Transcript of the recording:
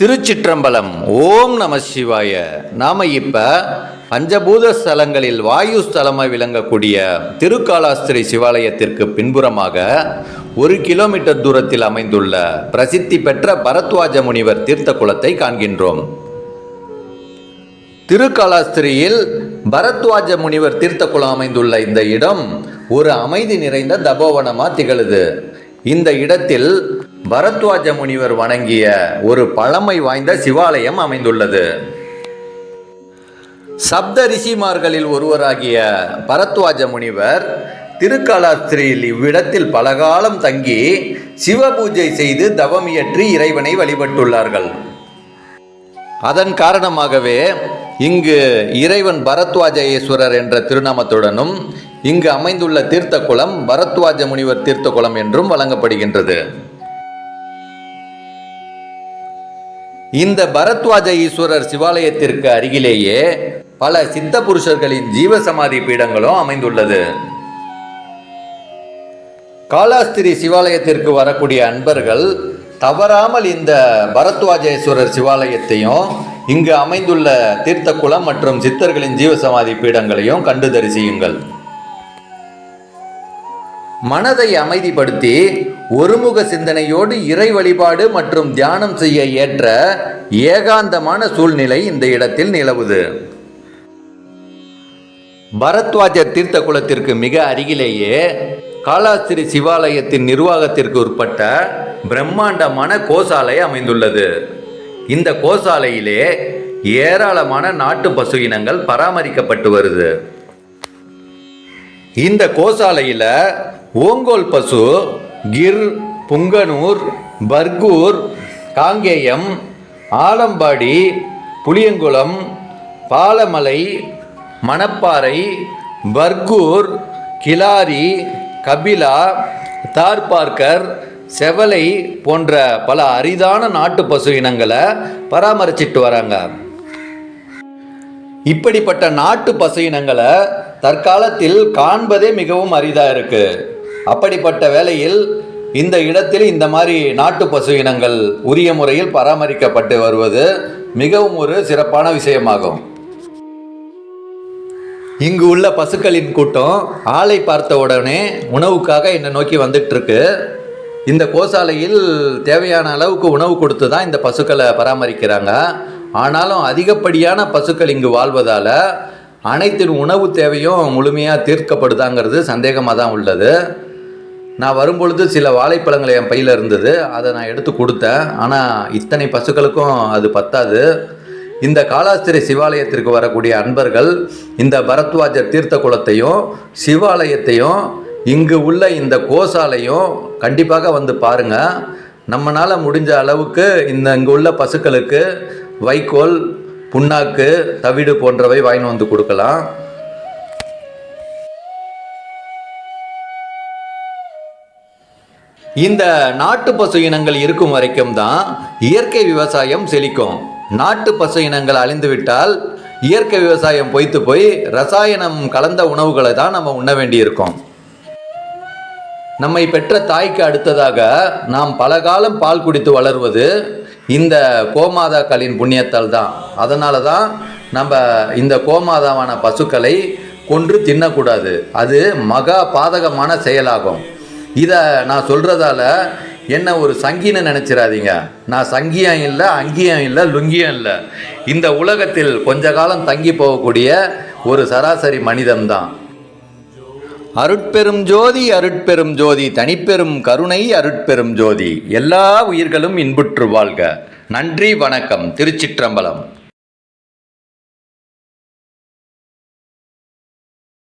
திருச்சிற்றம்பலம். ஓம் நம சிவாய. நாம இப்போ பஞ்சபூத ஸ்தலங்களில் வாயு ஸ்தலமாக விளங்கக்கூடிய திருக்காலாஸ்திரி சிவாலயத்திற்கு பின்புறமாக ஒரு கிலோமீட்டர் தூரத்தில் அமைந்துள்ள பிரசித்தி பெற்ற பரத்வாஜ முனிவர் தீர்த்த குளத்தை காண்கின்றோம். திருக்காலாஸ்திரியில் பரத்வாஜ முனிவர் தீர்த்த குளம் அமைந்துள்ள இந்த இடம் ஒரு அமைதி நிறைந்த தபோவனமாக திகழுது. இந்த இடத்தில் பரத்வாஜ முனிவர் வணங்கிய ஒரு பழமை வாய்ந்த சிவாலயம் அமைந்துள்ளது. சப்த ரிஷிமார்களில் ஒருவராகிய பரத்வாஜ முனிவர் திருக்கலாஸ்திரியில் இவ்விடத்தில் பலகாலம் தங்கி சிவபூஜை செய்து தவமியற்றி இறைவனை வழிபட்டுள்ளார்கள். அதன் காரணமாகவே இங்கு இறைவன் பரத்வாஜயேஸ்வரர் என்ற திருநாமத்துடனும் இங்கு அமைந்துள்ள தீர்த்த குளம் பரத்வாஜ முனிவர் தீர்த்த குளம் என்றும் வழங்கப்படுகின்றது. இந்த பரத்வாஜ ஈஸ்வரர் சிவாலயத்திற்கு அருகிலேயே பல சித்த புருஷர்களின் ஜீவசமாதி பீடங்களும் அமைந்துள்ளது. காலாஸ்திரி சிவாலயத்திற்கு வரக்கூடிய அன்பர்கள் தவறாமல் இந்த பரத்வாஜேஸ்வரர் சிவாலயத்தையும் இங்கு அமைந்துள்ள தீர்த்த குளம் மற்றும் சித்தர்களின் ஜீவசமாதி பீடங்களையும் கண்டு தரிசியுங்கள். மனதை அமைதிப்படுத்தி ஒருமுக சிந்தனையோடு இறை வழிபாடு மற்றும் தியானம் செய்ய ஏற்ற ஏகாந்தமான சூழ்நிலை இந்த இடத்தில் நிலவுது. பரத்வாஜ தீர்த்த குளத்திற்கு மிக அருகிலேயே காலாஸ்திரி சிவாலயத்தின் நிர்வாகத்திற்கு உட்பட்ட பிரம்மாண்டமான கோசாலை அமைந்துள்ளது. இந்த கோசாலையிலே ஏராளமான நாட்டு பசு இனங்கள் பராமரிக்கப்பட்டு வருது. இந்த கோசாலையில் ஓங்கோல் பசு கிர் புங்கனூர் பர்கூர் காங்கேயம் ஆலம்பாடி புளியங்குளம் பாலமலை மணப்பாறை பர்கூர் கிலாரி கபிலா தார்பார்க்கர் செவலை போன்ற பல அரிதான நாட்டு பசு இனங்களை பராமரிச்சிட்டு வராங்க. இப்படிப்பட்ட நாட்டு பசு இனங்களை தற்காலத்தில் காண்பதே மிகவும் அரிதாக இருக்குது அப்படிப்பட்ட வேளையில் இந்த இடத்தில் இந்த மாதிரி நாட்டு பசு இனங்கள் உரிய முறையில் பராமரிக்கப்பட்டு வருவது மிகவும் ஒரு சிறப்பான விஷயமாகும். இங்கு உள்ள பசுக்களின் கூட்டம் ஆளை பார்த்த உடனே உணவுக்காக என்னை நோக்கி வந்துட்டுருக்கு இந்த கோசாலையில் தேவையான அளவுக்கு உணவு கொடுத்து தான் இந்த பசுக்களை பராமரிக்கிறாங்க. ஆனாலும் அதிகப்படியான பசுக்கள் இங்கு வாழ்வதால் அனைத்தின் உணவு தேவையும் முழுமையாக தீர்க்கப்படுதாங்கிறது சந்தேகமாக தான் உள்ளது. நான் வரும்பொழுது சில வாழைப்பழங்கள் என் பையில் இருந்தது. அதை நான் எடுத்து கொடுத்தேன். ஆனால் இத்தனை பசுக்களுக்கும் அது பத்தாது. இந்த காலாஸ்திரி சிவாலயத்திற்கு வரக்கூடிய அன்பர்கள் இந்த பரத்வாஜர் தீர்த்த குளத்தையும் சிவாலயத்தையும் இங்கு உள்ள இந்த கோசாலையும் கண்டிப்பாக வந்து பாருங்கள் நம்மளால் முடிஞ்ச அளவுக்கு இந்த இங்கே உள்ள பசுக்களுக்கு வைக்கோல் புண்ணாக்கு தவிடு போன்றவை வாங்கி வந்து கொடுக்கலாம். இந்த நாட்டு பசு இனங்கள் இருக்கும் வரைக்கும் தான் இயற்கை விவசாயம் செழிக்கும். நாட்டு பசு இனங்கள் அழிந்துவிட்டால் இயற்கை விவசாயம் பொய்த்து போய் ரசாயனம் கலந்த உணவுகளை தான் நம்ம உண்ண வேண்டியிருக்கோம். நம்மை பெற்ற தாய்க்கு அடுத்ததாக நாம் பல காலம் பால் குடித்து வளர்வது இந்த கோமாதாக்களின் புண்ணியத்தால் தான். அதனால தான் நம்ம இந்த கோமாதாவான பசுக்களை கொன்று தின்னக்கூடாது. அது மகா பாதகமான செயலாகும். இதை நான் சொல்கிறதால என்ன ஒரு சங்கின்னு நினச்சிடாதீங்க நான் சங்கியம் இல்லை அங்கியம் இல்லை லுங்கியம் இல்லை. இந்த உலகத்தில் கொஞ்ச காலம் தங்கி போகக்கூடிய ஒரு சராசரி மனிதன்தான். அருட்பெரும் ஜோதி அருட்பெரும் ஜோதி தனிப்பெரும் கருணை அருட்பெரும் ஜோதி. எல்லா உயிர்களும் இன்புற்று வாழ்க. நன்றி வணக்கம். திருச்சிற்றம்பலம்.